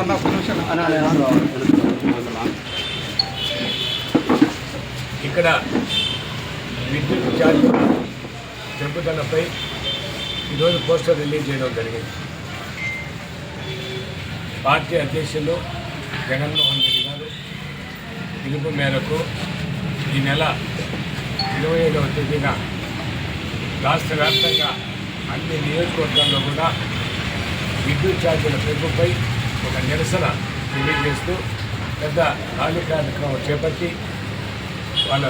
అన్న ఒక నిమిషం ఇక్కడ విద్యుత్ ఛార్జీల పెంపుదలపై ఈరోజు పోస్టర్ రిలీజ్ చేయడం జరిగింది. పార్టీ అధ్యక్షులు జగన్మోహన్ రెడ్డి గారు పిలుపు మేరకు ఈ నెల ఇరవై ఏడవ తేదీన రాష్ట్ర వ్యాప్తంగా అన్ని నియోజకవర్గాల్లో కూడా విద్యుత్ ఛార్జీల పెంపుపై ఒక నిరసన తెలియజేస్తూ పెద్ద ర్యాలీ కార్యక్రమం చేపట్టి వాళ్ళ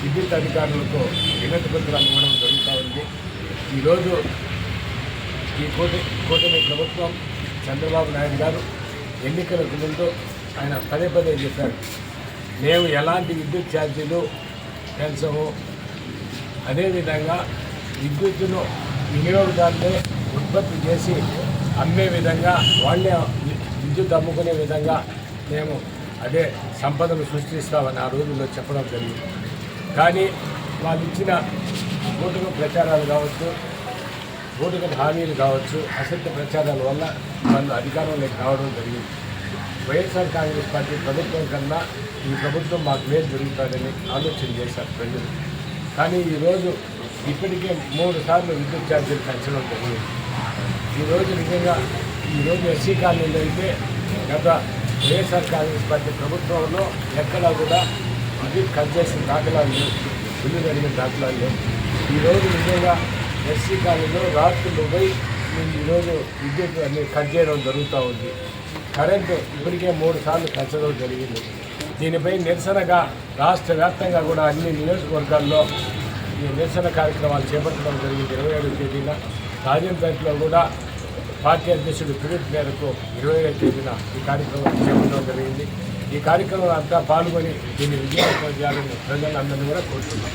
విద్యుత్ అధికారులకు వినతి పత్రాలు ఇవ్వడం జరుగుతుంది. ఉంది ఈరోజు ఈ కూటమి కూటమి ప్రభుత్వం చంద్రబాబు నాయుడు గారు ఎన్నికలకు ముందు ఆయన పదే పదే చెప్పారు. మేము ఎలాంటి విద్యుత్ ఛార్జీలు పెంచము? అదేవిధంగా విద్యుత్తును వినియోగదారులే ఉత్పత్తి చేసి అమ్మే విధంగా వాళ్ళే విద్యుత్ అమ్ముకునే విధంగా మేము అదే సంపదను సృష్టిస్తామని ఆ రోజుల్లో చెప్పడం జరిగింది. కానీ వాళ్ళు ఇచ్చిన కూటమి ప్రచారాలు కావచ్చు కూటమి హామీలు కావచ్చు అసత్య ప్రచారాల వల్ల నన్ను అధికారంలోకి రావడం జరిగింది. వైఎస్ఆర్ కాంగ్రెస్ పార్టీ ప్రభుత్వం కన్నా ఈ ప్రభుత్వం మాకు మేలు జరుగుతుందని ఆలోచన చేశారు ప్రజలు. కానీ ఈరోజు ఇప్పటికే మూడు సార్లు విద్యుత్ ఛార్జీలు పెంచడం జరిగింది. ఈరోజు నిజంగా ఈరోజు ఎస్సీ కాలనీలో అయితే గత వైఎస్ఆర్ కాంగ్రెస్ పార్టీ ప్రభుత్వంలో ఎక్కడా కూడా విద్యుత్ కట్ చేసిన దాఖలాలు లేవు బిల్లు జరిగిన దాఖలాలు లేవు. ఈరోజు నిజంగా ఎస్సీ కాలేజీలో రాత్రులు పోయి మేము ఈరోజు విద్యుత్ అన్ని కట్ చేయడం జరుగుతూ ఉంది. కరెంటు ఇప్పటికే మూడు సార్లు పెంచడం జరిగింది. దీనిపై నిరసనగా రాష్ట్ర వ్యాప్తంగా కూడా అన్ని నియోజకవర్గాల్లో ఈ నిరసన కార్యక్రమాలు చేపట్టడం జరిగింది. ఇరవై ఏడు తేదీన రాజంపేటలో కూడా పార్టీ అధ్యక్షుడు పిలుపు మేరకు ఇరవై ఏడు తేదీన ఈ కార్యక్రమం చేపట్టడం జరిగింది. ఈ కార్యక్రమం అంతా పాల్గొని దీన్ని విజయవంతం చేయాలని ప్రజలందరినీ కూడా కోరుతున్నాం.